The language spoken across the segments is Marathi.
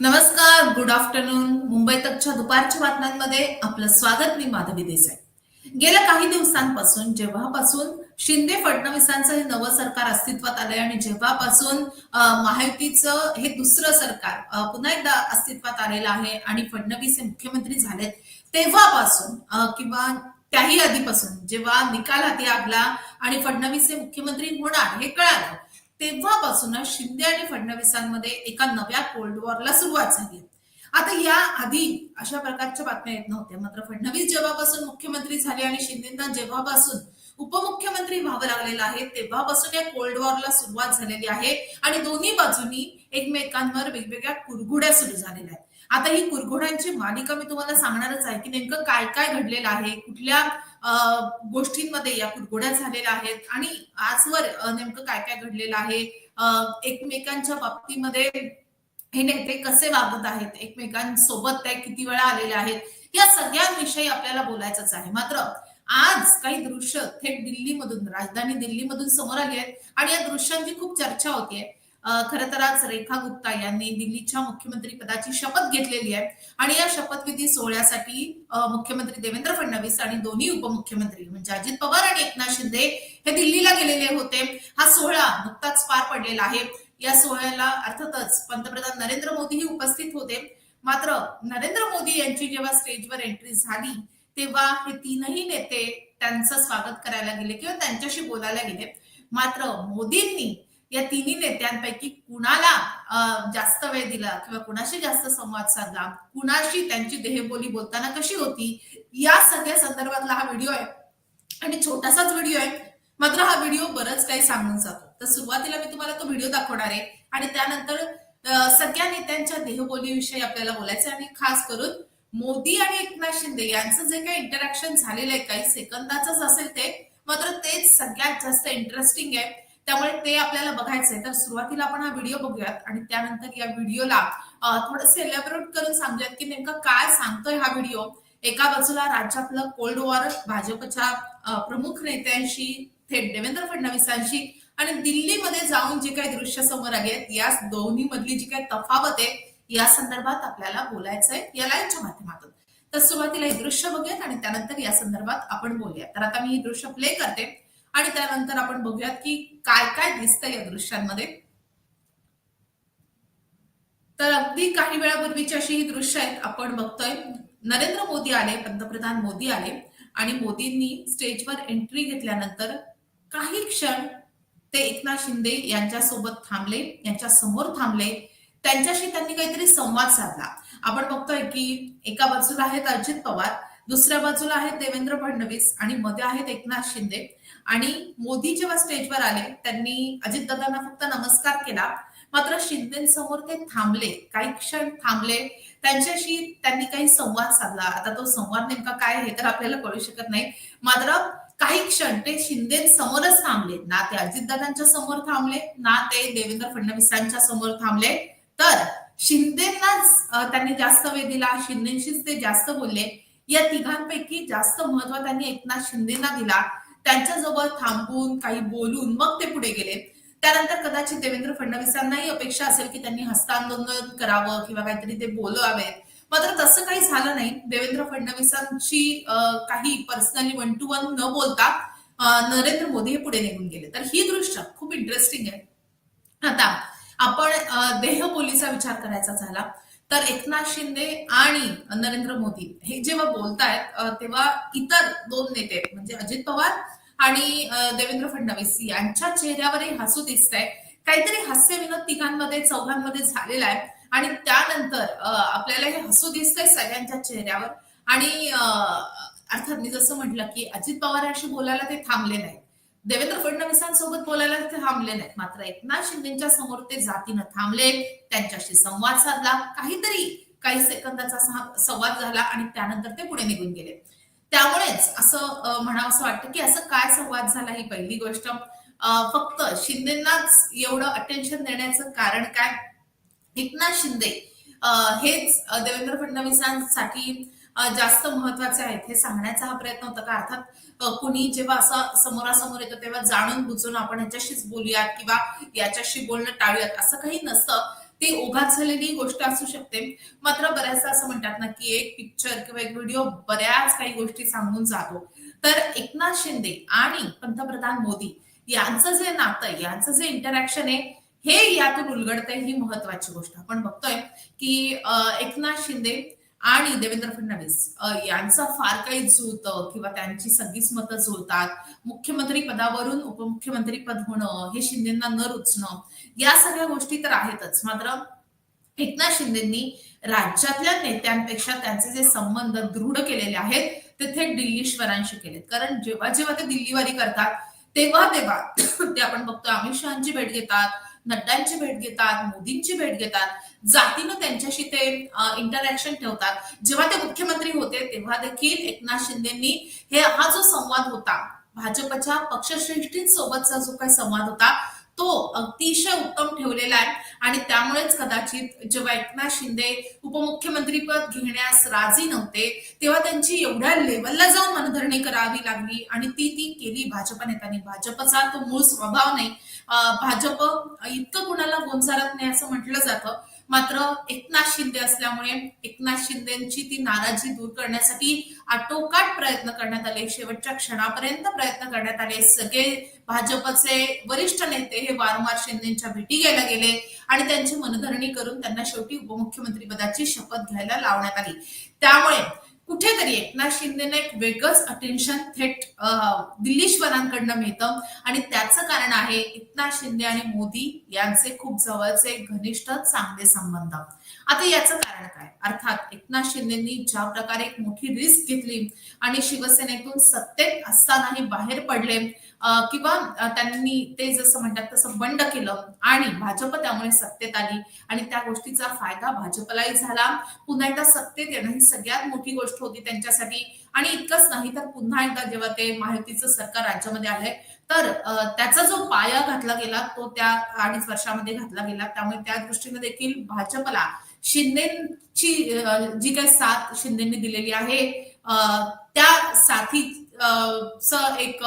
नमस्कार गुड आफ्टरनून मुंबई तकच्या दुपारच्या बातम्यांमध्ये आपलं स्वागत मी माधवी देसाई. गेल्या काही दिवसांपासून जेव्हापासून शिंदे फडणवीसांचं हे नवं सरकार अस्तित्वात आलंय आणि जेव्हापासून महायुतीचं हे दुसरं सरकार पुन्हा एकदा अस्तित्वात आलेलं आहे आणि फडणवीस हे मुख्यमंत्री झालेत तेव्हापासून किंवा त्याही आधीपासून जेव्हा निकाल हाती आपला आणि फडणवीस हे मुख्यमंत्री होणार हे कळालं. तेव्हापासूनच शिंदे आणि फडणवीसांमध्ये एका नव्या कोल्ड वॉरला सुरुवात झाली. आता या आधी अशा प्रकारच्या बातम्या येत नव्हत्या. मात्र फडणवीस जेव्हापासून मुख्यमंत्री झाले आणि शिंदेना जेव्हापासून उपमुख्यमंत्री व्हावं लागलेलं आहे तेव्हापासून या कोल्ड वॉरला सुरुवात झालेली आहे. आणि दोन्ही बाजूनी एकमेकांवर वेगवेगळ्या कुरघुड्या सुरू झालेल्या आहेत. आता ही कुरघोड्यांची मालिका मी तुम्हाला सांगणारच आहे की नेमकं काय काय घडलेलं आहे कुठल्या गोष्टींमध्ये या कुरघोड्या झालेल्या आहेत आणि आजवर नेमकं काय काय घडलेलं आहे एकमेकांच्या बाबतीमध्ये हे नेते कसे वागत आहेत एकमेकांसोबत ते किती वेळा आलेले आहेत या सगळ्यांविषयी आपल्याला बोलायचंच आहे. मात्र आज काही दृश्य थेट दिल्लीमधून राजधानी दिल्लीमधून समोर आली आहेत आणि या दृश्यांची खूप चर्चा होतीये. खरं तर आज रेखा गुप्ता यांनी दिल्लीच्या मुख्यमंत्री पदाची शपथ घेतलेली आहे. आणि या शपथविधी सोहळ्यासाठी मुख्यमंत्री देवेंद्र फडणवीस आणि दोन्ही उपमुख्यमंत्री म्हणजे अजित पवार आणि एकनाथ शिंदे हे दिल्लीला गेलेले होते. हा सोहळा नुकताच पार पडलेला आहे. या सोहळ्याला अर्थातच पंतप्रधान नरेंद्र मोदीही उपस्थित होते. मात्र नरेंद्र मोदी यांची जेव्हा स्टेजवर एंट्री झाली तेव्हा हे तीनही नेते त्यांचं स्वागत करायला गेले किंवा त्यांच्याशी बोलायला गेले. मात्र मोदींनी या तिन्ही नेत्यांपैकी कुणाला जास्त वेळ दिला किंवा कुणाशी जास्त संवाद साधला कुणाशी त्यांची देहबोली बोलताना कशी होती या सगळ्या संदर्भातला हा व्हिडिओ आहे. आणि छोटासाच व्हिडिओ आहे मात्र हा व्हिडिओ बरंच काही सांगून जातो. तर सुरुवातीला मी तुम्हाला तो व्हिडिओ दाखवणार आहे आणि त्यानंतर सगळ्या नेत्यांच्या देहबोलीविषयी आपल्याला बोलायचं आणि खास करून मोदी आणि एकनाथ शिंदे यांचं जे काही इंटरॅक्शन झालेलं आहे काही सेकंदाचंच असेल ते मात्र तेच सगळ्यात जास्त इंटरेस्टिंग आहे. त्यामुळे ते आपल्याला बघायचंय. तर सुरुवातीला आपण हा व्हिडिओ बघूयात आणि त्यानंतर या व्हिडिओला थोडं सेलिब्रेट करून सांगूयात की नेमकं काय सांगतोय हा व्हिडिओ. एका बाजूला राज्यातलं कोल्ड वॉर भाजपच्या प्रमुख नेत्यांशी थेट देवेंद्र फडणवीसांशी आणि दिल्लीमध्ये जाऊन जी काही दृश्य समोर आली आहेत या दोन्ही मधली जी काही तफावत आहे या संदर्भात आपल्याला बोलायचंय या लाईव्हच्या माध्यमातून. तर सुरुवातीला हे दृश्य बघूयात आणि त्यानंतर या संदर्भात आपण बोलूया तर आता मी हे दृश्य प्ले करते. आणि त्यानंतर आपण बघूयात की काय काय दिसतंय या दृश्यांमध्ये. तर अगदी काही वेळापूर्वीची अशी ही दृश्य आहेत आपण बघतोय. नरेंद्र मोदी आले पंतप्रधान मोदी आले आणि मोदींनी स्टेजवर एंट्री घेतल्यानंतर काही क्षण ते एकनाथ शिंदे यांच्यासोबत थांबले यांच्या समोर थांबले. त्यांच्याशी त्यांनी काहीतरी संवाद साधला. आपण बघतोय की एका बाजूला आहेत अजित पवार दुसऱ्या बाजूला आहेत देवेंद्र फडणवीस आणि मध्ये आहेत एकनाथ शिंदे. आणि मोदी जेव्हा स्टेजवर आले त्यांनी अजितदादांना फक्त नमस्कार केला. मात्र शिंदेसमोर ते थांबले काही क्षण थांबले. त्यांच्याशी त्यांनी काही संवाद साधला. आता तो संवाद नेमका काय हे तर आपल्याला कळू शकत नाही. मात्र काही क्षण ते शिंदे समोरच थांबले. ना ते अजितदादांच्या समोर थांबले ना ते देवेंद्र फडणवीसांच्या समोर थांबले. तर शिंदेनाच त्यांनी जास्त वेळ दिला. शिंदेशीच ते जास्त बोलले. या तिघांपैकी जास्त महत्त्व त्यांनी एकनाथ शिंदेना दिला. त्यांच्याजवळ थांबून काही बोलून मग ते पुढे गेले. त्यानंतर कदाचित देवेंद्र फडणवीसांनाही अपेक्षा असेल की त्यांनी हस्तांदोलन करावं किंवा काहीतरी ते बोलावेत. मात्र तसं काही झालं नाही. देवेंद्र फडणवीसांची काही पर्सनली वन टू वन न बोलता नरेंद्र मोदी हे पुढे निघून गेले. तर ही दृश्य खूप इंटरेस्टिंग आहे. आता आपण देह देहबोलीचा विचार करायचा झाला. तर एकनाथ शिंदे आणि नरेंद्र मोदी हे जेव्हा बोलतायत तेव्हा इतर दोन नेते म्हणजे अजित पवार आणि देवेंद्र फडणवीस यांच्या चेहऱ्यावरही हसू दिसतंय. काहीतरी हास्य विनोद तिघांमध्ये चौघांमध्ये झालेला आहे. आणि त्यानंतर आपल्याला हे हसू दिसतंय सगळ्यांच्या चेहऱ्यावर. आणि अर्थात मी जसं म्हटलं की अजित पवारांशी बोलायला ते थांबले नाहीत. देवेंद्र फडणवीसांसोबत बोलायला ते थांबले नाहीत. मात्र एकनाथ शिंदेच्या समोर ते जातीनं थांबले. त्यांच्याशी संवाद साधला. काहीतरी काही सेकंदाचा संवाद झाला आणि त्यानंतर ते पुढे निघून गेले. त्यामुळेच असं म्हणावं असं वाटतं की असं काय संवाद झाला ही पहिली गोष्ट. फक्त शिंदेनाच एवढं अटेन्शन देण्याचं कारण काय? एकनाथ शिंदे हेच देवेंद्र फडणवीसांसाठी जास्त महत्त्वाचे आहेत हे सांगण्याचा हा प्रयत्न होता का? अर्थात कुणी जेव्हा असं समोरासमोर येतं तेव्हा जाणून बुजून आपण ह्याच्याशीच बोलूयात किंवा याच्याशी बोलणं टाळूयात असं काही नसतं. ती ओघात झालेली गोष्ट असू शकते. मात्र बऱ्याचदा असं म्हणतात ना की एक पिक्चर किंवा एक व्हिडिओ बऱ्याच काही गोष्टी सांगून जातो. तर एकनाथ शिंदे आणि पंतप्रधान मोदी यांचं जे नातं यांचं जे इंटरॅक्शन आहे हे यातून उलगडतंय ही महत्वाची गोष्ट. आपण बघतोय की एकनाथ शिंदे आणि देवेंद्र फडणवीस यांचं फार काही जुळतं किंवा त्यांची सगळीच मतं जुळतात. मुख्यमंत्री पदावरून उपमुख्यमंत्री पद होणं हे शिंदेना न रुचणं या सगळ्या गोष्टी तर आहेतच. मात्र एकनाथ शिंदेंनी राज्यातल्या नेत्यांपेक्षा त्यांचे जे संबंध दृढ केलेले आहेत ते थेट दिल्लीश्वरांशी केलेत. कारण जेव्हा जेव्हा ते दिल्लीवारी करतात तेव्हा तेव्हा ते आपण बघतो अमित शहाची भेट घेतात नड्डांची भेट घेतात मोदींची भेट घेतात जातीनं त्यांच्याशी ते इंटरॅक्शन ठेवतात. जेव्हा ते मुख्यमंत्री होते तेव्हा देखील एकनाथ शिंदेनी हे हा जो संवाद होता भाजपच्या पक्षश्रेष्ठींसोबतचा जो काही संवाद होता तो अतिशय उत्तम ठेवलेला आहे. आणि त्यामुळेच कदाचित जेव्हा एकनाथ शिंदे उपमुख्यमंत्रीपद घेण्यास राजी नव्हते तेव्हा त्यांची एवढ्या लेवलला जाऊन मनधरणी करावी लागली आणि ती ती केली. भाजप नेत्यांनी. भाजपचा तो मूळ स्वभाव नाही. भाजप इतकं कुणाला गोंजारत नाही असं म्हटलं जातं. मात्र एकनाथ शिंदे असल्यामुळे एकनाथ शिंदेची ती नाराजी दूर करण्यासाठी आटोकाट प्रयत्न करण्यात आले. शेवटच्या क्षणापर्यंत प्रयत्न करण्यात आले. सगळे भाजपचे वरिष्ठ नेते हे वारंवार शिंदेच्या भेटी घ्यायला गेले आणि त्यांची मनधरणी करून त्यांना शेवटी उपमुख्यमंत्री पदाची शपथ घ्यायला लावण्यात आली. त्यामुळे कुठेतरी एकनाथ शिंदेना एक वेगळंच अटेन्शन थेट दिल्लीश्वरांकडनं मिळतं. आणि त्याचं कारण आहे एकनाथ शिंदे आणि मोदी यांचे खूप जवळचे घनिष्ठ चांगले संबंध. आता याचं कारण काय? अर्थात एकनाथ शिंदेनी ज्या प्रकारे एक मोठी रिस्क घेतली आणि शिवसेनेतून सत्तेत असतानाही बाहेर पडले किंवा त्यांनी ते जसं म्हणतात तसं बंड केलं आणि भाजप त्यामुळे सत्तेत आली आणि त्या गोष्टीचा फायदा भाजपलाही झाला. पुन्हा एकदा सत्तेत येणं ही सगळ्यात मोठी गोष्ट होती त्यांच्यासाठी. आणि इतकंच नाही तर पुन्हा एकदा जेव्हा ते माहितीचं सरकार राज्यामध्ये आलंय तर त्याचा जो पाया घातला गेला तो त्या अडीच वर्षामध्ये घातला गेला. त्यामुळे त्या दृष्टीने देखील भाजपला शिंदेची जी काही साथ शिंदेनी दिलेली आहे त्या साथीच एक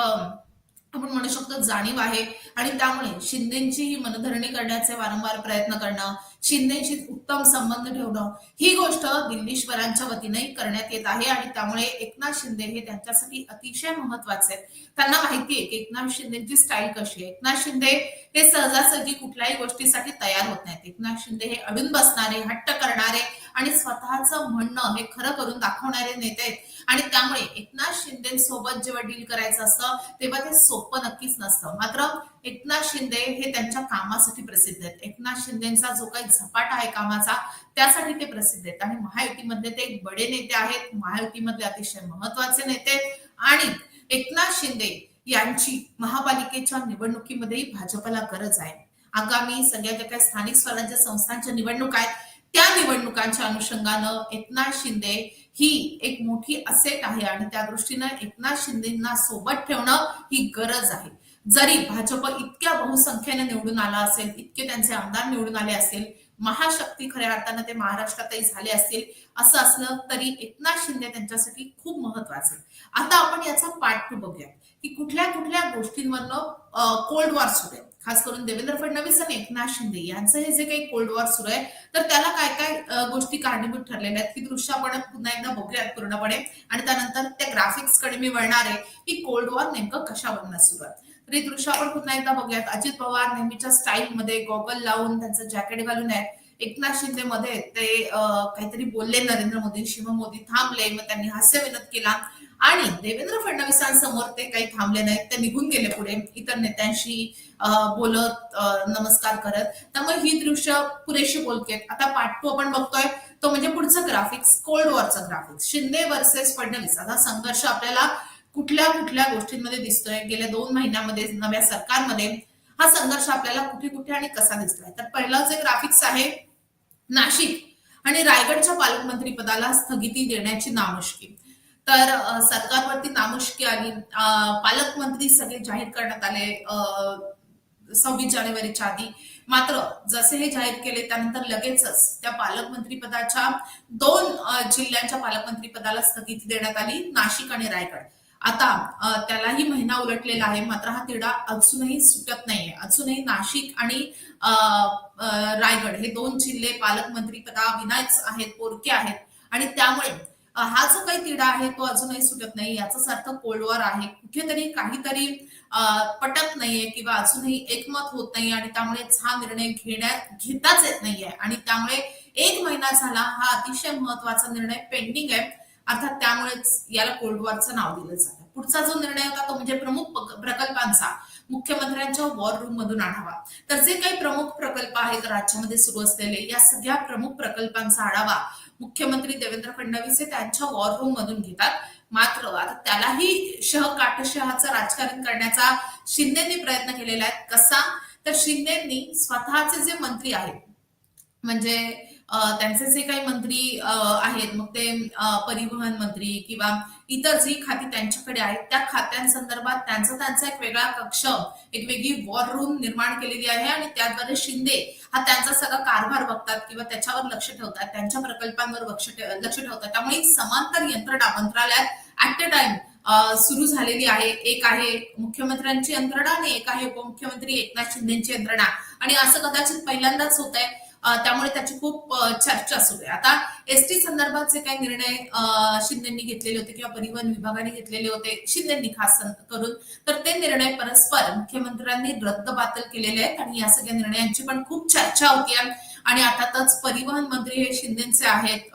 आपण म्हणू शकतो जाणीव आहे. आणि त्यामुळे शिंदेची ही मनधरणी करण्याचे वारंवार प्रयत्न करणं शिंदेशी उत्तम संबंध ठेवणं ही गोष्ट दिल्लीश्वरांच्या वतीने करण्यात येत आहे. आणि त्यामुळे एकनाथ शिंदे हे त्यांच्यासाठी अतिशय महत्त्वाचे आहेत. त्यांना माहितीये की एकनाथ शिंदेची स्टाईल कशी आहे. एकनाथ शिंदे हे सहजासहजी कुठल्याही गोष्टीसाठी तयार होत नाहीत. एकनाथ शिंदे हे अडून बसणारे हट्ट करणारे आणि स्वतःचं म्हणणं हे खरं करून दाखवणारे नेते आहेत. आणि त्यामुळे एकनाथ शिंदेसोबत जेव्हा डील करायचं असतं तेव्हा ते सोपं नक्कीच नसतं. मात्र एकनाथ शिंदे हे त्यांच्या कामासाठी प्रसिद्ध आहेत. एकनाथ शिंदेचा जो काही झपाटा आहे कामाचा त्यासाठी ते प्रसिद्ध आहेत. आणि महायुतीमधले ते एक बडे नेते आहेत. महायुतीमधले अतिशय महत्त्वाचे नेते आणि एकनाथ शिंदे यांची महापालिकेच्या निवडणुकीमध्येही भाजपला गरज आहे. आगामी सगळ्या ज्या काही स्थानिक स्वराज्य संस्थांच्या निवडणूक आहेत त्या निवडणुकांच्या अनुषंगानं एकनाथ शिंदे ही एक मोठी असेट आहे आणि त्या दृष्टीनं एकनाथ शिंदेना सोबत ठेवणं ही गरज आहे. जरी भाजप इतक्या बहुसंख्येने निवडून आला असेल इतके त्यांचे आमदार निवडून आले असेल महाशक्ती खऱ्या अर्थानं ते महाराष्ट्रातही झाले असतील असं असलं तरी एकनाथ शिंदे त्यांच्यासाठी खूप महत्वाचं. आता आपण याचा पाठ बघूया की कुठल्या कुठल्या गोष्टींवरनं कोल्ड वॉर सुरू आहे. खास करून देवेंद्र फडणवीस आणि एकनाथ शिंदे यांचं हे जे काही कोल्ड वॉर सुरू आहे तर त्याला काय काय गोष्टी कारणीभूत ठरलेल्या आहेत ही दृश्य आपण पुन्हा एकदा बघूयात पूर्णपणे. आणि त्यानंतर त्या ग्राफिक्सकडे मी वळणार आहे की कोल्ड वॉर नेमकं कशावरनं सुरू आहे. तर दृश्य आपण पुन्हा एकदा बघूयात. अजित पवार नेहमीच्या स्टाईल मध्ये गॉगल लावून त्यांचं जॅकेट घालून आहे. एकनाथ शिंदे मध्ये ते काहीतरी बोलले नरेंद्र मोदींशी. मग मोदी थांबले मग त्यांनी हास्य विनोद केला. आणि देवेंद्र फडणवीसांसमोर ते काही थांबले नाहीत. ते निघून गेले पुढे. इतर नेत्यांशी बोलत नमस्कार करत. त्यामुळे ही दृश्य पुरेशी बोलकेत. आता पार्ट टू आपण बघतोय. तो म्हणजे पुढचं ग्राफिक्स कोल्ड वॉरचं ग्राफिक्स शिंदे वर्सेस फडणवीस. आता संघर्ष आपल्याला कुठल्या कुठल्या गोष्टींमध्ये दिसतोय? गेल्या दोन महिन्यामध्ये नव्या सरकारमध्ये हा संघर्ष आपल्याला कुठे कुठे आणि कसा दिसतोय? तर पहिलं जे ग्राफिक्स आहे नाशिक आणि रायगडच्या पालकमंत्री पदाला स्थगिती देण्याची नामुष्की. तर सरकारवरती नामुष्की आली. पालकमंत्री सगळे जाहीर करण्यात आले सव्वीस जानेवारीच्या आधी. मात्र जसे हे जाहीर केले त्यानंतर लगेचच त्या पालकमंत्री पदाच्या दोन जिल्ह्यांच्या पालकमंत्री पदाला स्थगिती देण्यात आली नाशिक आणि रायगड. आता त्यालाही महिना उलटलेला आहे. मात्र हा तिढा अजूनही सुटत नाहीये. अजूनही नाशिक आणि रायगड हे दोन जिल्हे पालकमंत्री पदाविनाच आहेत पोरके आहेत. आणि त्यामुळे हा जो काही तिढा आहे तो अजूनही सुटत नाही. याचाच अर्थ कोल्डवर आहे. कुठेतरी काहीतरी पटत नाहीये किंवा अजूनही एकमत होत नाही आणि त्यामुळेच हा निर्णय घेण्यात घेताच येत नाहीये. आणि त्यामुळे एक महिना झाला. हा अतिशय महत्त्वाचा निर्णय पेंडिंग आहे. अर्थात त्यामुळेच याला कोल्ड वॉरचं नाव दिलं जातं. पुढचा जो निर्णय होता तो म्हणजे प्रमुख प्रकल्पांचा मुख्यमंत्र्यांच्या वॉर रूम मधून आढावा. तर जे काही प्रमुख प्रकल्प आहेत राज्यामध्ये सुरू असलेले या सगळ्या प्रमुख प्रकल्पांचा आढावा मुख्यमंत्री देवेंद्र फडणवीस हे त्यांच्या वॉर रूम मधून घेतात. मात्र आता त्यालाही शह काटशहाचं राजकारण करण्याचा शिंदेनी प्रयत्न केलेला आहे. कसा? तर शिंदेनी स्वतःचे जे मंत्री आहेत म्हणजे त्यांचे जे काही मंत्री आहेत मग ते परिवहन मंत्री किंवा इतर जी खाती त्यांच्याकडे आहेत त्या खात्यांसंदर्भात त्यांचा त्यांचा एक वेगळा कक्ष एक वेगळी वॉर रूम निर्माण केलेली आहे आणि त्याद्वारे शिंदे हा त्यांचा सगळा कारभार बघतात किंवा त्याच्यावर लक्ष ठेवतात त्यांच्या प्रकल्पांवर लक्ष लक्ष ठेवतात. त्यामुळे समांतर यंत्रणा मंत्रालयात ऍट अ टाइम सुरू झालेली आहे. एक आहे मुख्यमंत्र्यांची यंत्रणा आणि एक आहे उपमुख्यमंत्री एकनाथ शिंदेची यंत्रणा. आणि असं कदाचित पहिल्यांदाच होत आहे त्यामुळे त्याची खूप चर्चा सुरू आहे. आता एसटी संदर्भात जे काही निर्णय शिंदेंनी शिंदेनी घेतलेले होते किंवा परिवहन विभागाने घेतलेले होते शिंदेनी खास करून तर ते निर्णय परस्पर मुख्यमंत्र्यांनी रद्दबातल केलेले आहेत आणि या सगळ्या निर्णयांची पण खूप चर्चा होती आणि अर्थातच परिवहन मंत्री हे शिंदेचे आहेत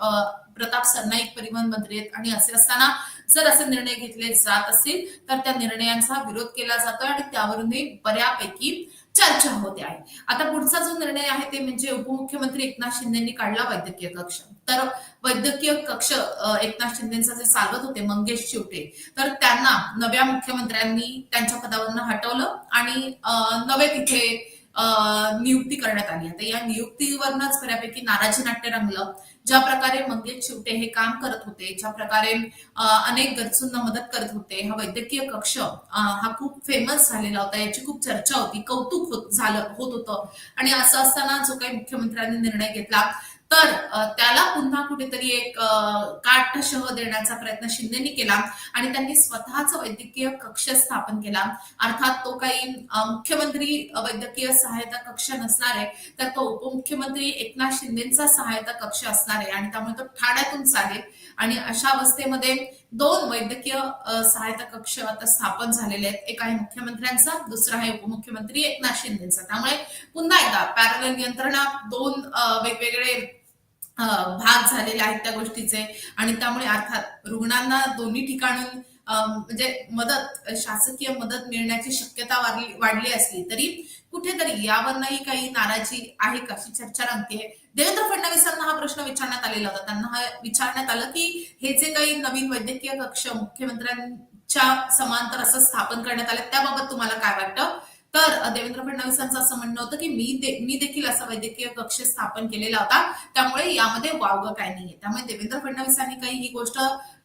प्रताप सरनाईक परिवहन मंत्री आहेत आणि असे असताना जर असे निर्णय घेतले जात असतील तर त्या निर्णयांचा विरोध केला जातोय आणि त्यावरूनही बऱ्यापैकी चर्चा होते आहे. आता पुढचा जो निर्णय आहे ते म्हणजे उपमुख्यमंत्री एकनाथ शिंदेनी काढला वैद्यकीय कक्ष. तर वैद्यकीय कक्ष एकनाथ शिंदेचा जे चालवत होते मंगेश चिवटे तर त्यांना नव्या मुख्यमंत्र्यांनी त्यांच्या पदावरनं हटवलं आणि नवे तिथे अ, नियुक्ती करण्यात आली. आता या नियुक्तीवरनच बऱ्यापैकी नाराजी नाट्य रंगलं. ज्या प्रकारे मंगेश चिवटे हे काम करत होते ज्या प्रकारे अनेक गरजूंना मदत करत होते हा वैद्यकीय कक्ष हा खूप फेमस झालेला होता याची खूप चर्चा होती कौतुक होत झालं होत होतं. आणि असं असताना जो काही मुख्यमंत्र्यांनी निर्णय घेतला तर त्याला पुन्हा कुठेतरी एक अ, काटशह देण्याचा प्रयत्न शिंदेनी केला आणि त्यांनी स्वतःच वैद्यकीय कक्ष स्थापन केला. अर्थात तो काही मुख्यमंत्री वैद्यकीय सहायता कक्ष नसणार आहे तर तो उपमुख्यमंत्री एकनाथ शिंदेचा सहायता कक्ष असणार आहे आणि त्यामुळे तो ठाण्यातून चालेल. आणि अशा अवस्थेमध्ये दोन वैद्यकीय सहायता कक्ष आता स्थापन झालेले आहेत. एक आहे मुख्यमंत्र्यांचा दुसरा आहे उपमुख्यमंत्री एकनाथ शिंदेचा. त्यामुळे पुन्हा एकदा पॅरल यंत्रणा दोन वेगवेगळे भाग झालेले आहेत त्या गोष्टीचे. आणि त्यामुळे अर्थात रुग्णांना दोन्ही ठिकाणून म्हणजे मदत शासकीय मदत मिळण्याची शक्यता वाढली वाढली असली तरी कुठेतरी यावरनही काही नाराजी आहे का अशी चर्चा रंगते देवेंद्र फडणवीसांना हा प्रश्न विचारण्यात आलेला होता. त्यांना हा विचारण्यात आलं की हे जे काही नवीन वैद्यकीय कक्ष मुख्यमंत्र्यांच्या समांतर असं स्थापन करण्यात आलं त्याबाबत तुम्हाला काय वाटतं? तर देवेंद्र फडणवीसांचं असं म्हणणं होतं की मी दे, मी देखील असा वैद्यकीय कक्ष स्थापन केलेला होता. त्यामुळे यामध्ये वावगं काय नाहीये. त्यामुळे देवेंद्र फडणवीसांनी काही ही गोष्ट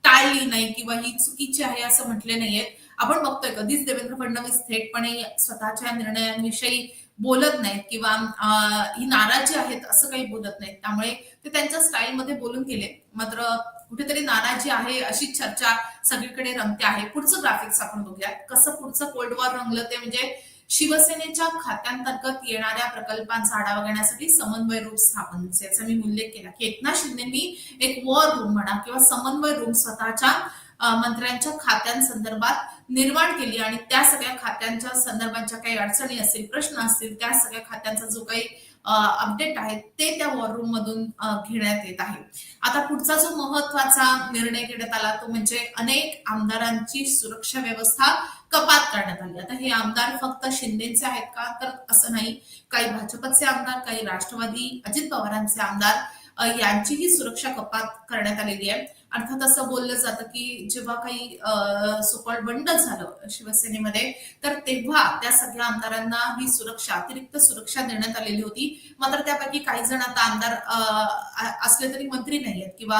टाळली नाही किंवा ही चुकीची आहे असं म्हटले नाहीये. आपण बघतोय कधीच देवेंद्र फडणवीस थेटपणे स्वतःच्या निर्णयांविषयी बोलत नाहीत किंवा ही नाराजी आहेत असं काही बोलत नाहीत. त्यामुळे ते त्यांच्या स्टाईलमध्ये बोलून गेले. मात्र कुठेतरी नाराजी आहे अशी चर्चा सगळीकडे रंगते आहे. पुढचं ग्राफिक्स आपण बघूया कसं पुढचं कोल्ड वॉर रंगलं ते म्हणजे शिवसेनेच्या खात्यांतर्गत येणाऱ्या प्रकल्पांचा आढावा घेण्यासाठी समन्वय रूम स्थापन याचा मी उल्लेख केला. की एकनाथ शिंदेनी एक वॉर रूम म्हणा किंवा समन्वय रूम स्वतःच्या मंत्र्यांच्या खात्यांसंदर्भात निर्माण केली आणि त्या सगळ्या खात्यांच्या संदर्भात काही अडचणी असतील प्रश्न असतील त्या सगळ्या खात्यांचा जो काही अपडेट आहेत ते त्या वॉर रूम मधून घेण्यात येत आहे. आता पुढचा जो महत्त्वाचा निर्णय घेण्यात आला तो म्हणजे अनेक आमदारांची सुरक्षा व्यवस्था कपात करण्यात आली. आता हे आमदार फक्त शिंदेचे आहेत का? तर असं नाही. काही भाजपचे आमदार काही राष्ट्रवादी अजित पवारांचे आमदार यांचीही सुरक्षा कपात करण्यात आलेली आहे. अर्थात असं बोललं जातं की जेव्हा काही सुपॉल बंड झालं शिवसेनेमध्ये तर तेव्हा त्या सगळ्या आमदारांना ही सुरक्षा अतिरिक्त सुरक्षा देण्यात आलेली होती. मात्र त्यापैकी काही जण आता आमदार असले तरी मंत्री नाही आहेत किंवा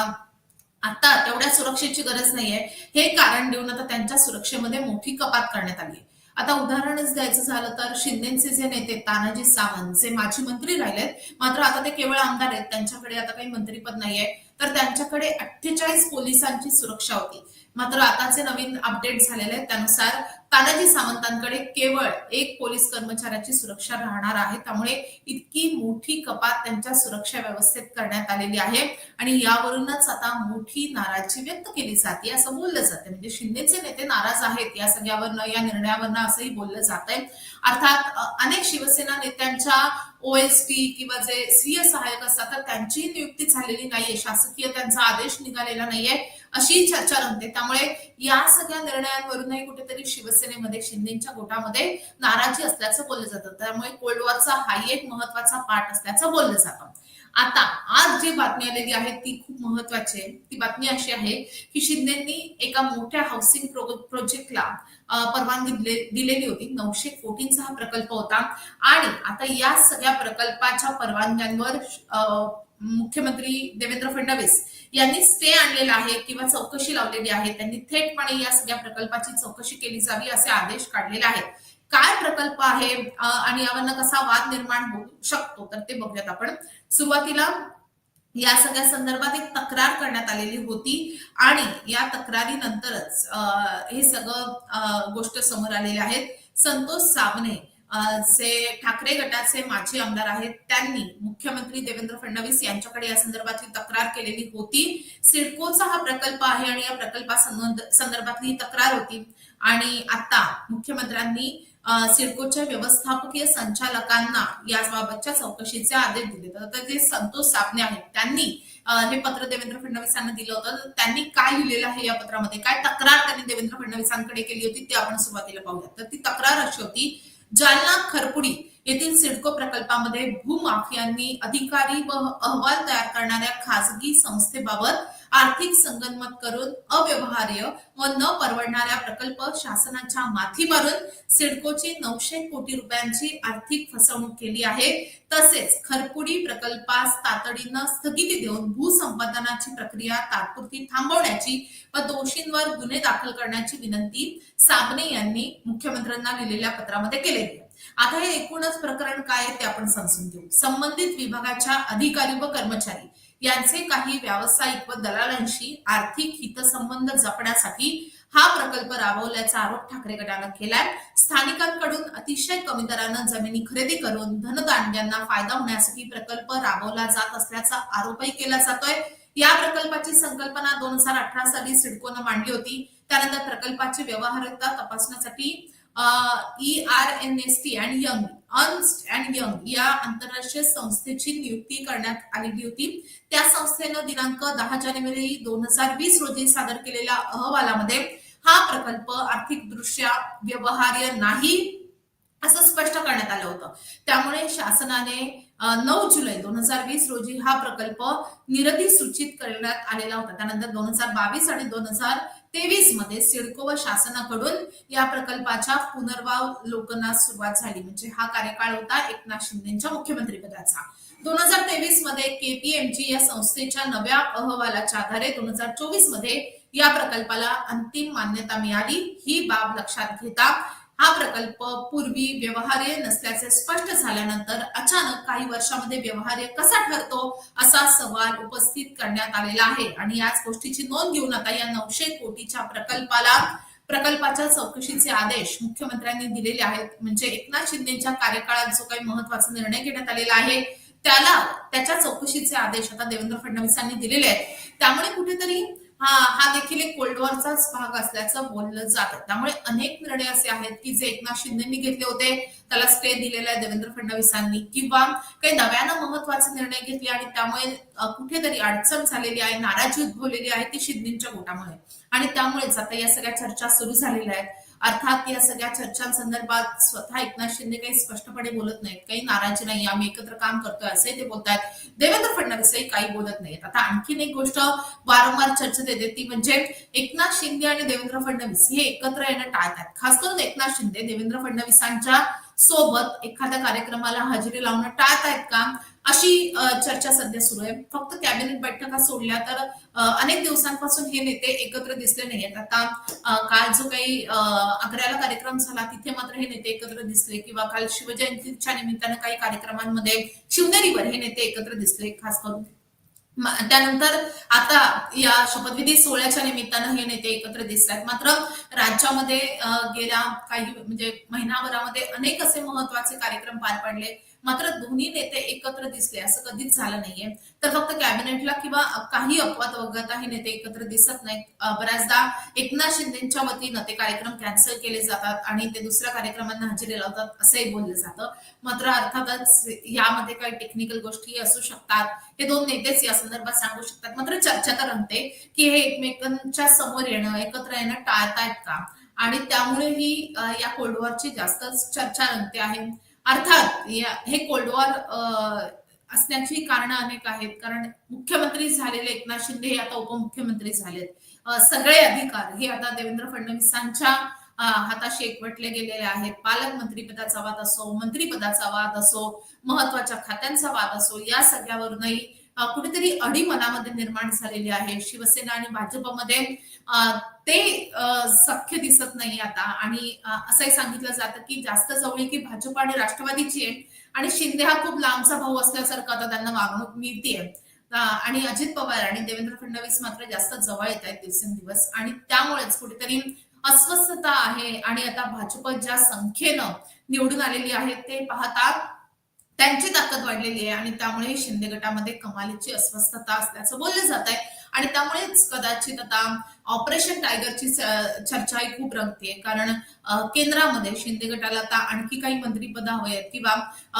आता तेवढ्या सुरक्षेची गरज नाहीये. हे कारण देऊन आता त्यांच्या सुरक्षेमध्ये मोठी कपात करण्यात आली आता उदाहरणच द्यायचं झालं तर शिंदेचे जे नेते तानाजी सावंत जे माजी मंत्री राहिलेत मात्र आता ते केवळ आमदार आहेत त्यांच्याकडे आता काही मंत्रीपद नाहीये. तर त्यांच्याकडे अठ्ठेचाळीस पोलिसांची सुरक्षा होती. मात्र आताचे नवीन अपडेट झालेले आहेत त्यानुसार तानाजी सावंतांकडे केवळ एक पोलीस कर्मचाऱ्याची सुरक्षा राहणार आहे. त्यामुळे इतकी मोठी कपात त्यांच्या सुरक्षा व्यवस्थेत करण्यात आलेली आहे. आणि यावरूनच आता मोठी नाराजी व्यक्त केली जाते. असं बोललं जाते म्हणजे शिंदेचे नेते नाराज आहेत. या सगळ्यावरनं या निर्णयावरनं असंही बोललं जात आहे अर्थात अनेक शिवसेना नेत्यांच्या ओएसटी किंवा जे स्वीय सहाय्यक असतात तर त्यांची नियुक्ती झालेली नाहीये. शासकीय त्यांचा आदेश निघालेला नाहीये अशी चर्चा रंगते. त्यामुळे या सगळ्या निर्णयांवरूनही कुठेतरी शिवसेनेमध्ये शिंदेच्या गोटामध्ये नाराजी असल्याचं बोललं जातं. त्यामुळे कोल्ड वॉरचा हाही एक महत्त्वाचा पाठ असल्याचं बोललं जातं. आता आज जी बातमी आलेली आहे ती खूप महत्वाची आहे. ती बातमी अशी आहे की शिंदेनी एका मोठ्या हाऊसिंग प्रोजेक्टला परवानगी दिलेली होती. नऊशे कोटींचा हा प्रकल्प होता. आणि आता या सगळ्या प्रकल्पाच्या परवानग्यांवर मुख्यमंत्री देवेंद्र फडणवीस यांनी स्टे आणलेला आहे किंवा चौकशी लावलेली आहे. त्यांनी थेटपणे या सगळ्या प्रकल्पाची चौकशी केली जावी असे आदेश काढलेले आहेत. काय प्रकल्प आहे? आणि यावरनं कसा वाद निर्माण होऊ शकतो? तर ते बघूयात आपण. सुरुवातीला या सगळ्या संदर्भात एक तक्रार करण्यात आलेली होती आणि या तक्रारीनंतरच हे सगळं गोष्ट समोर आलेले आहेत. संतोष साबणे जे ठाकरे गटाचे माजी आमदार आहेत त्यांनी मुख्यमंत्री देवेंद्र फडणवीस यांच्याकडे या संदर्भातली तक्रार केलेली होती. सिडकोचा हा प्रकल्प आहे आणि या प्रकल्पा संदर्भातली तक्रार होती. आणि आता मुख्यमंत्र्यांनी सिडकोच्या व्यवस्थापकीय संचालकांना याबाबतच्या चौकशीचे आदेश दिले. तर जे संतोष साबणे आहेत त्यांनी हे पत्र देवेंद्र फडणवीसांना दिलं होतं. तर त्यांनी काय लिहिलेलं आहे या पत्रामध्ये? काय तक्रार त्यांनी देवेंद्र फडणवीसांकडे केली होती ती आपण सुरुवातीला पाहूया तर ती तक्रार अशी होती जालना खरपुडी येथील सिडको प्रकल्पामध्ये भूमाफियांनी अधिकारी व अहवाल तयार करणाऱ्या खासगी संस्थेबाबत आर्थिक संगनमत करून अव्यवहार्य व न परवडणाऱ्या प्रकल्प शासनाच्या माथी मारून सिडकोची नऊशे कोटी रुपयांची आर्थिक फसवणूक केली आहे. तसेच खरपुडी प्रकल्पास तातडीनं स्थगिती देऊन भूसंपादनाची प्रक्रिया तात्पुरती थांबवण्याची व दोषींवर गुन्हे दाखल करण्याची विनंती साबणे यांनी मुख्यमंत्र्यांना लिहिलेल्या पत्रामध्ये केलेली आहे. आता हे एकूणच प्रकरण काय आहे ते आपण समजून घेऊ. संबंधित विभागाच्या अधिकारी व कर्मचारी यांचे काही व्यावसायिक व दलालांशी आर्थिक हितसंबंध जपण्यासाठी हा प्रकल्प राबवल्याचा आरोप ठाकरे गटानं केलाय. स्थानिकांकडून अतिशय कमी दरानं जमिनी खरेदी करून धनदांड्यांना फायदा होण्यासाठी प्रकल्प राबवला जात असल्याचा आरोपही केला जातोय. या प्रकल्पाची संकल्पना दोन हजार अठरा साली सिडकोनं मांडली होती. त्यानंतर प्रकल्पाची व्यवहार्यता तपासण्यासाठी E R N S T and Young Ernst and Young या आंतरराष्ट्रीय संस्थेची नियुक्ती करण्यात आलेली होती. त्या संस्थेनं दिनांक दहा जानेवारी दोन हजार वीस रोजी सादर केलेल्या अहवालामध्ये हा प्रकल्प आर्थिक दृष्ट्या व्यवहार्य नाही असं स्पष्ट करण्यात आलं होतं. त्यामुळे शासनाने नऊ जुलै दोन हजार वीस रोजी हा प्रकल्प निरधी सूचित करण्यात आलेला होता. त्यानंतर दोन हजार बावीस आणि दोन हजार तेवीसमध्ये सिडको व शासनाकडून या प्रकल्पाच्या पुनर्वावलोकनास सुरुवात झाली. म्हणजे हा कार्यकाळ होता एकनाथ शिंदेच्या मुख्यमंत्रीपदाचा. दोन हजार तेवीसमध्ये केपीएमजी या संस्थेच्या नव्या अहवालाच्या आधारे दोन हजार चोवीसमध्ये या प्रकल्पाला अंतिम मान्यता मिळाली. ही बाब लक्षात घेता हा प्रकल्प पूर्वी व्यवहार्य नसल्याचे स्पष्ट झाल्यानंतर अचानक काही वर्षामध्ये व्यवहार्य कसा ठरतो असा सवाल उपस्थित करण्यात आलेला आहे. आणि याच गोष्टीची नोंद घेऊन आता या नऊशे कोटीच्या प्रकल्पाला प्रकल्पाच्या चौकशीचे आदेश मुख्यमंत्र्यांनी दिलेले आहेत. म्हणजे एकनाथ शिंदेच्या कार्यकाळात जो काही महत्त्वाचा निर्णय घेण्यात आलेला आहे त्याला त्याच्या चौकशीचे आदेश आता देवेंद्र फडणवीसांनी दिलेले आहेत. त्यामुळे कुठेतरी हा हा देखील एक कोल्ड वॉरचाच भाग असल्याचं बोललं जात. त्यामुळे अनेक निर्णय असे आहेत की जे एकनाथ शिंदेनी घेतले होते. त्याला स्टे दिलेला आहे देवेंद्र फडणवीसांनी. किंवा काही नव्यानं महत्त्वाचे निर्णय घेतले आणि त्यामुळे कुठेतरी अडचण झालेली आहे नाराजी उद्भवलेली आहे ती शिंदेच्या गोटामुळे आणि त्यामुळेच आता या सगळ्या चर्चा सुरू झालेल्या आहेत. अर्थात या सगळ्या चर्चांसंदर्भात स्वतः एकनाथ शिंदे काही स्पष्टपणे बोलत नाहीत. काही नाराज नाही. आम्ही एकत्र काम करतोय असे ते बोलतायत. देवेंद्र फडणवीसही काही बोलत नाहीत. आता आणखीन एक गोष्ट वारंवार चर्चेत येते ती म्हणजे एकनाथ शिंदे आणि देवेंद्र फडणवीस हे एकत्र येणं टाळतात खास करून एकनाथ शिंदे देवेंद्र फडणवीसांच्या सोबत एखाद्या कार्यक्रमाला हजेरी लावणं टाळतायत का? अशी चर्चा सध्या सुरू आहे. फक्त कॅबिनेट बैठका सोडल्या तर अनेक दिवसांपासून हे नेते एकत्र दिसले नाही आहेत आता काल जो काही अकराला कार्यक्रम झाला तिथे मात्र हे नेते एकत्र दिसले किंवा काल शिवजयंतीच्या निमित्तानं काही कार्यक्रमांमध्ये शिवनेरीवर हे नेते एकत्र दिसले खास करून. त्यानंतर आता या शपथविधी सोहळ्याच्या निमित्तानं हे नेते एकत्र दिसत आहेत. मात्र राज्यामध्ये गेल्या काही म्हणजे महिनाभरामध्ये अनेक असे महत्त्वाचे कार्यक्रम पार पडले. मात्र दोन्ही नेते एकत्र दिसले असं कधीच झालं नाहीये. तर फक्त कॅबिनेटला किंवा काही अपवाद वगळता हे नेते एकत्र दिसत नाहीत. बऱ्याचदा एकनाथ शिंदेच्या वतीनं ते कार्यक्रम कॅन्सल केले जातात आणि ते दुसऱ्या कार्यक्रमांना हजेरी लावतात असंही बोललं जातं. मात्र अर्थातच यामध्ये काही टेक्निकल गोष्टी असू शकतात. हे दोन नेतेच या संदर्भात सांगू शकतात. मात्र चर्चा तर रंगते की हे एकमेकांच्या समोर येणं एकत्र येणं टाळतायत का? आणि त्यामुळे ही या कोल्ड वॉरची जास्तच चर्चा रंगते आहे. अर्थात हे कोल्ड वॉर असण्याची कारण अनेक आहेत. कारण मुख्यमंत्री झालेले एकनाथ शिंदे हे आता उपमुख्यमंत्री झालेत. सगळे अधिकार हे आता देवेंद्र फडणवीसांच्या हाताशी एकवटले गेलेले आहेत. पालकमंत्री पदाचा वाद असो मंत्रीपदाचा वाद असो महत्त्वाच्या खात्यांचा वाद असो या सगळ्यावरूनही कुठेतरी अडी मनामध्ये निर्माण झालेली आहे. शिवसेना आणि भाजपमध्ये ते सख्य दिसत नाही आता. आणि असंही सांगितलं जातं की जास्त जवळीकी भाजप आणि राष्ट्रवादीची आहे आणि शिंदे हा खूप लांबचा भाऊ असल्यासारखं आता त्यांना वागणूक मिळतीये. आणि अजित पवार आणि देवेंद्र फडणवीस मात्र जास्त जवळ येत आहेत दिवसेंदिवस. आणि त्यामुळेच कुठेतरी अस्वस्थता आहे आणि आता भाजप ज्या संख्येनं निवडून आलेली आहे ते पाहता त्यांची ताकद वाढलेली आहे आणि त्यामुळे शिंदे गटामध्ये कमालीची अस्वस्थता असल्याचं बोललं जात आहे आणि त्यामुळेच कदाचित आता ऑपरेशन टायगरची चर्चा ही खूप रंगते कारण केंद्रामध्ये शिंदे गटाला आता आणखी काही मंत्रीपद हवे आहेत किंवा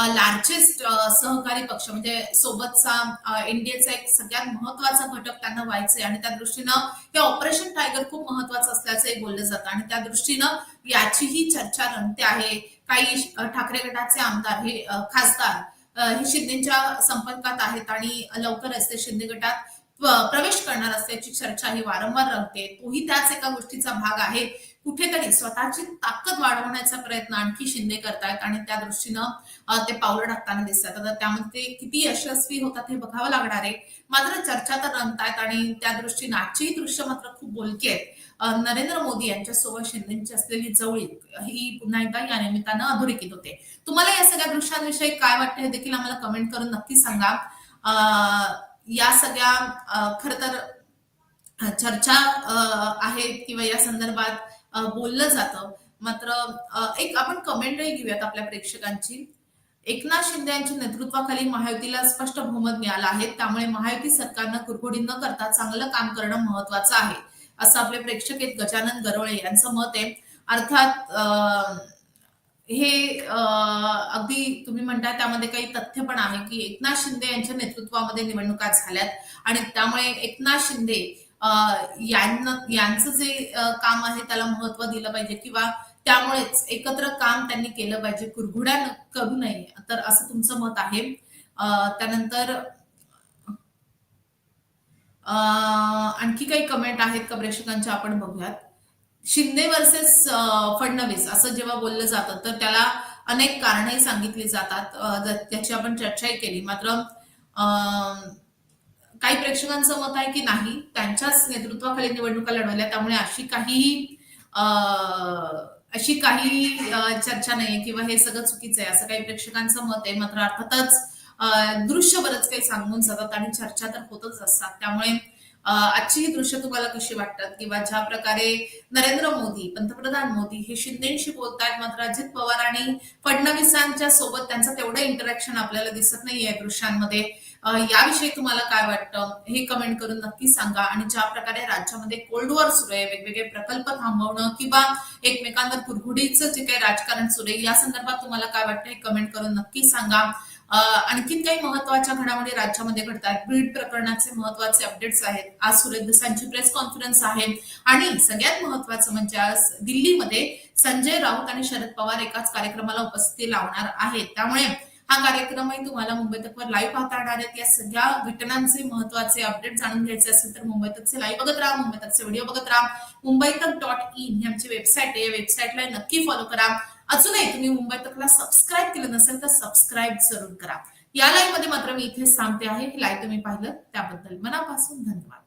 लार्जेस्ट सहकारी पक्ष म्हणजे सोबतचा इंडियाचा एक सगळ्यात महत्त्वाचा घटक त्यांना व्हायचंय. आणि त्या दृष्टीनं हे ऑपरेशन टायगर खूप महत्वाचं असल्याचंही बोललं जातं. आणि त्या दृष्टीनं याचीही चर्चा रंगते आहे. काही ठाकरे गटाचे आमदार हे खासदार हे शिंदेच्या संपर्कात आहेत आणि लवकरच ते शिंदे गटात प्रवेश करणार असल्याची चर्चा ही वारंवार रंगते. तोही त्याच एका गोष्टीचा भाग आहे. कुठेतरी स्वतःची ताकद वाढवण्याचा प्रयत्न आणखी शिंदे करतायत आणि त्या दृष्टीनं ते पावलं टाकताना दिसतात. आता त्यामध्ये ते किती यशस्वी होतात हे बघावं लागणार आहे. मात्र चर्चा तर रंगतायत आणि त्या दृष्टीनं आजचीही दृश्य मात्र खूप बोलकी आहेत. नरेंद्र मोदी यांच्यासोबत शिंदेची असलेली जवळी ही पुन्हा एकदा या निमित्तानं अधोरेखित होते. तुम्हाला या सगळ्या दृश्यांविषयी काय वाटतं हे देखील आम्हाला कमेंट करून नक्की सांगा. या सगळ्या खर तर चर्चा आहेत किंवा या संदर्भात बोललं जातं. मात्र एक आपण कमेंटही घेऊयात आपल्या प्रेक्षकांची. एकनाथ शिंदे यांच्या नेतृत्वाखाली महायुतीला स्पष्ट बहुमत मिळालं आहे. त्यामुळे महायुती सरकारनं कुरघोडी न करता चांगलं काम करणं महत्वाचं आहे असं आपले प्रेक्षक आहेत गजानन गरोळे यांचं मत आहे. अर्थात अं हे अगदी तुम्ही म्हणता त्यामध्ये काही तथ्य पण आहे की एकनाथ शिंदे यांच्या नेतृत्वामध्ये निवडणुका झाल्यात आणि त्यामुळे एकनाथ शिंदे यांचं जे काम आहे त्याला महत्त्व दिलं पाहिजे किंवा त्यामुळेच एकत्र काम त्यांनी केलं पाहिजे. कुरघुड्या करू नये. तर असं तुमचं मत आहे. त्यानंतर आणखी काही कमेंट आहेत का प्रेक्षकांच्या? आपण बघूयात. शिंदे वर्सेस फडणवीस असं जेव्हा बोललं जातं तर त्याला अनेक कारणंही सांगितली जातात. त्याची आपण चर्चाही केली. मात्र काही प्रेक्षकांचं मत आहे की नाही त्यांच्याच नेतृत्वाखाली निवडणुका लढवल्या. त्यामुळे अशी काही अशी काही चर्चा नाही किंवा हे सगळं चुकीचं आहे असं काही प्रेक्षकांचं मत आहे. मात्र अर्थातच दृश्य बरंच काही सांगून जातात आणि चर्चा तर होतच असतात. त्यामुळे आजची ही दृश्य तुम्हाला कशी वाटतात? किंवा ज्या प्रकारे नरेंद्र मोदी पंतप्रधान मोदी हे शिंदेशी बोलतायत मात्र अजित पवार आणि फडणवीसांच्या सोबत त्यांचं तेवढं इंटरॅक्शन आपल्याला दिसत नाही या दृश्यांमध्ये. याविषयी तुम्हाला काय वाटतं? हे कमेंट करून नक्की सांगा. आणि ज्या प्रकारे राज्यामध्ये कोल्ड वॉर सुरू आहे वेगवेगळे प्रकल्प थांबवणं किंवा एकमेकांवर कुरघुडीचं जे काही राजकारण सुरू आहे या संदर्भात तुम्हाला काय वाटतं हे कमेंट करून नक्की सांगा. आणखीन काही महत्त्वाच्या घडामोडी राज्यामध्ये घडतात. ब्रीड प्रकरणाचे महत्त्वाचे अपडेट्स आहेत. आज सुरेश दसांची प्रेस कॉन्फरन्स आहे. आणि सगळ्यात महत्वाचं म्हणजे आज दिल्लीमध्ये संजय राऊत आणि शरद पवार एकाच कार्यक्रमाला उपस्थिती लावणार आहेत. त्यामुळे हा कार्यक्रमही तुम्हाला मुंबई तकवर लाईव्ह पाहता येणार आहेत. या सगळ्या घटनांचे महत्त्वाचे अपडेट जाणून घ्यायचे असेल तर मुंबई तकचे लाईव्ह बघत राहा मुंबई तकचे व्हिडिओ बघत राहा. मुंबई तक डॉट इन ही आमची वेबसाईट आहे. या वेबसाईटला नक्की फॉलो करा. अजूनही तुम्ही मुंबई तकला सबस्क्राईब केलं नसेल तर सबस्क्राईब जरूर करा. या लाईव्हमध्ये मात्र मी इथे सांगते आहे. लाईव्ह तुम्ही पाहिलं त्याबद्दल मनापासून धन्यवाद.